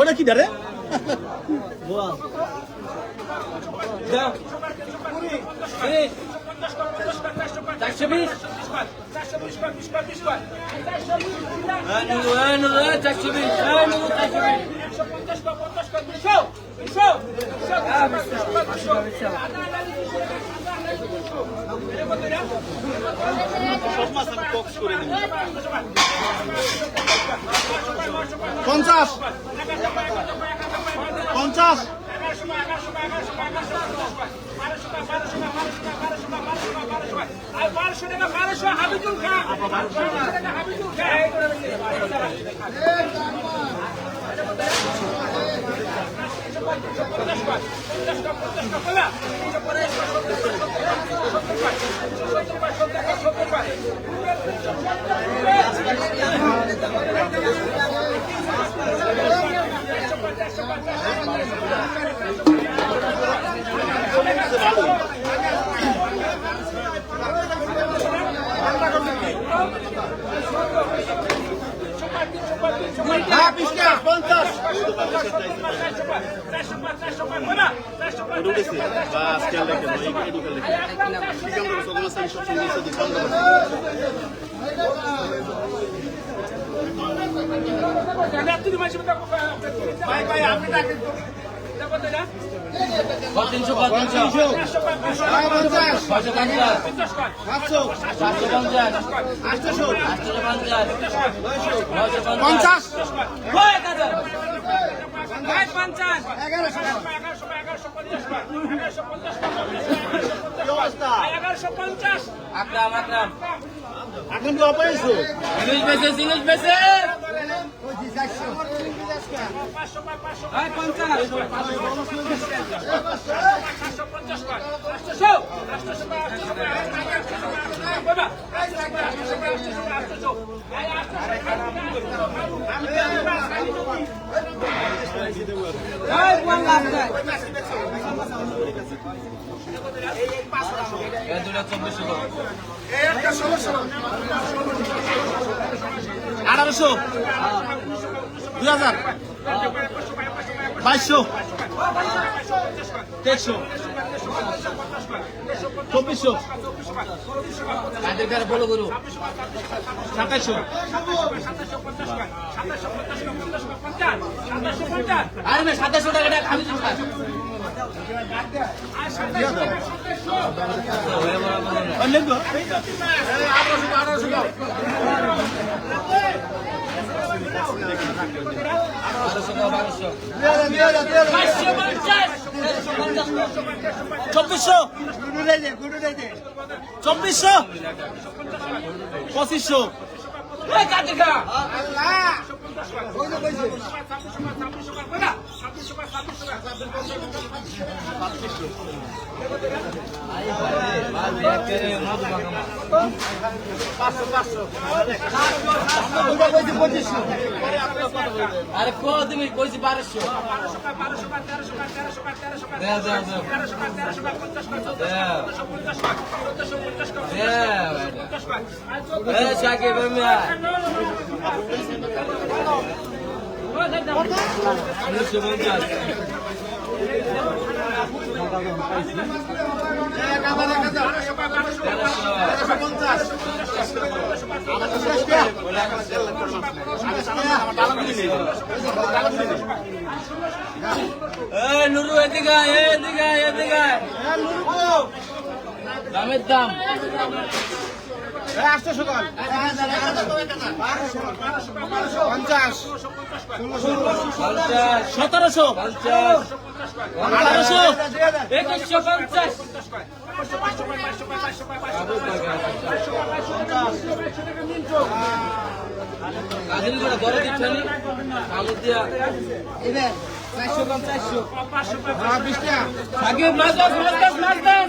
ওটা কি দাঁড়ে চারশো পঞ্চাশ। পঞ্চাশ। বারোশো টাকা বারোশো হাবিজুল টাকা হাবিজুল খান হ্যাঁ বিশ টাকা ডাকেন তিনশো পঞ্চাশ ছয়শো পঞ্চাশ সাতশো সাতশো পঞ্চাশ আটশোশো নয়শো। পঞ্চাশ আকরাম আকরাম এখন কি অপারেশন ইংলিশ বেসে ইংলিশ বেসে দুটা চব্বিশশো আঠারোশো। দুই হাজার বাইশশো। তেইশশো। চব্বিশশো। কাদের কার বলো আরে সাতাশশো টাকা টাকা খাবি চব্বিশশো। চব্বিশশো। পঁচিশশো কা আরে কো তুমি কইছি বারোশো দেও দেও দেও দেও দেও এ সাকিব মিয়া উনিশশো পঞ্চাশ এ নুরু এদিকে এদিকে এদিকে। দামের দাম সতেরোশো। আঠারোশো একুশশো পঞ্চাশ। বিশ টাকা সাকিব মাছ দাস মাছ মাছ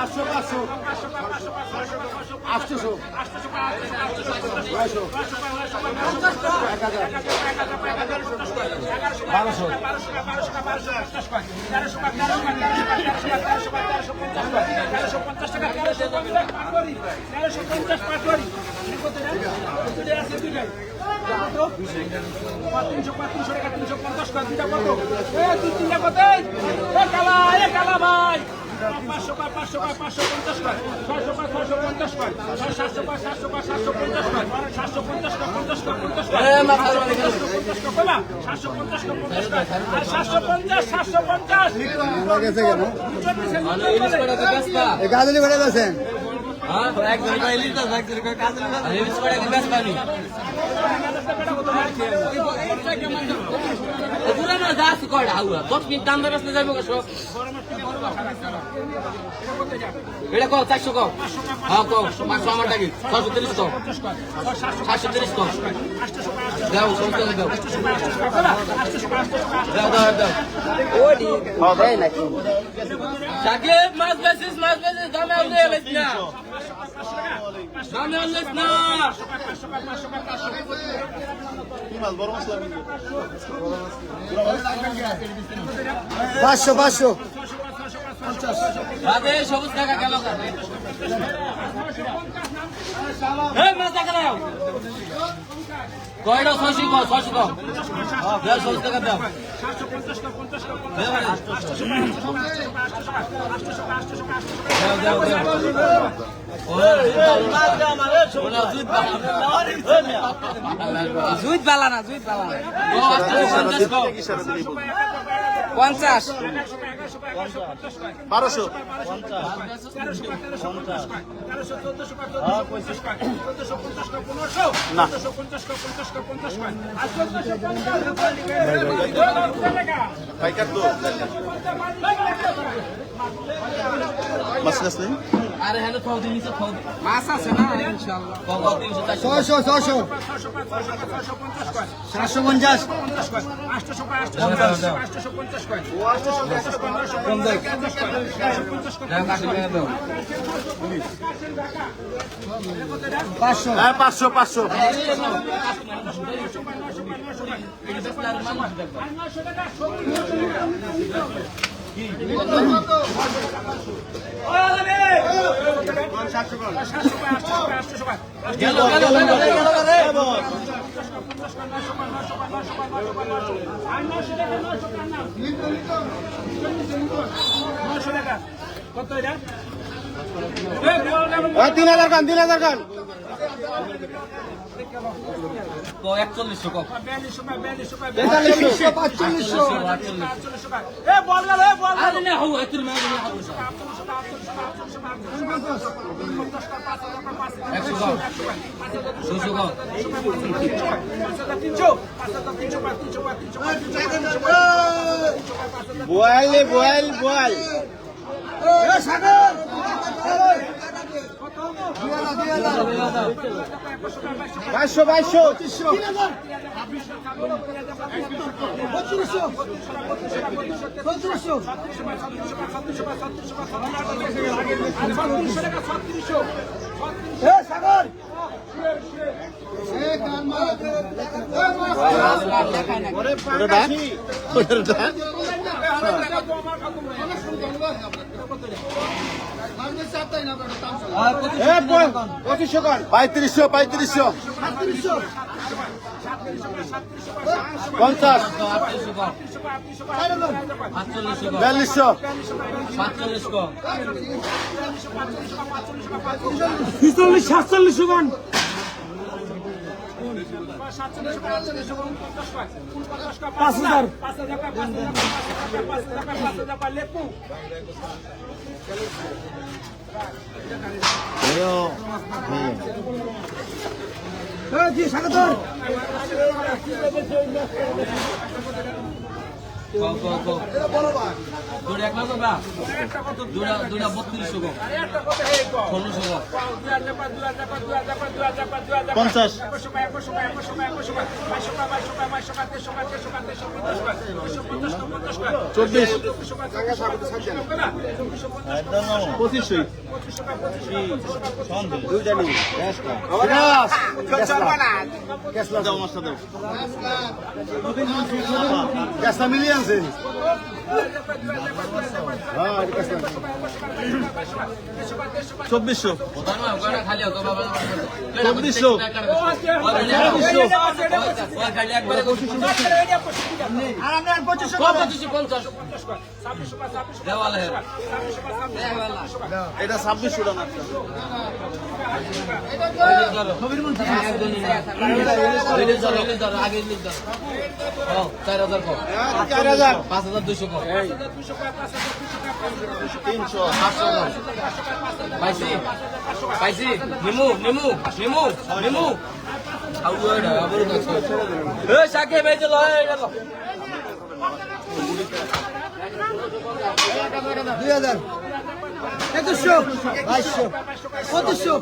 পাঁচশো পাঁচশো আটশোশো বারোশো পাটোয়ারি তেরোশো পঞ্চাশ পাটোয়ারি তিনশো তিনশো টাকা তিনশো পঞ্চাশ টাকা দুটা কত দুই তিনটা কত এ কালা এ কালা ভাই পাঁচশো পাঁচ পাঁচশো পাঁচ পাঁচশো পঞ্চাশ টাকা। ছয়শো পাঁচ ছয়শো পঞ্চাশ টাকা ছয় সাতশো পাঁচ সাতশো পাঁচ সাতশো পঞ্চাশ টাকা সাতশো পঞ্চাশ টাকা পঞ্চাশ টাকা পঞ্চাশ টাকা পঞ্চাশ টাকা কলা সাতশো পঞ্চাশ টাকা পঞ্চাশ টাকা আর সাতশো পঞ্চাশ সাতশো পঞ্চাশ গেছে কেন চল্লিশ এই গাজলি করে গেছেন এটা কো চারশো কো হ্যাঁ কো পাঁচশো আমার টাকি। ছশো তিরিশ কো সাতশো তিরিশ কো দাও সমস্ত দাও। দাও দাও দাও। সাকিব মাছ বেসিস মাছ বেসিস দামে না দামে আনলিস না। পাঁচশো পাঁচশো সবুজ টাকা গেল কয়টা ছয়শি কম ছয়শি কম সবুজ টাকা দাও দেও দেও জুইত বালা না জুইত বালা পঞ্চাশ। বারোশো। আরে হ্যালো ফাউদি নিচে ফাউদি মাছ আছে না ইনশাআল্লাহ 600 600 750 800 500 500 কত এটা তিন হাজার খান তিন হাজার কো একচল্লিশশো কম বয়াল বয়াল বয়াল সাগর বাইশো বাইশো সাগর। ওটা পঁচিশশো পঁয়ত্রিশশো পঁয়ত্রিশশো পঞ্চাশ বিয়াল্লিশশো সাতচল্লিশশো সাতচল্লিশশো পাঁচ হাজার। জি স্বাগত পঞ্চাশ। চব্বিশ। পঁচিশ মিলিয়ে todos. ছাব্বিশশো হ্যাঁ, চার হাজার। পাঁচ হাজার দুশো তিনশো পাইছি পাইছি নিমু নিমু নিমু নিমু সাকে বেজে লয় দুই হাজার। একুশশো বাইশশো পঁচিশশো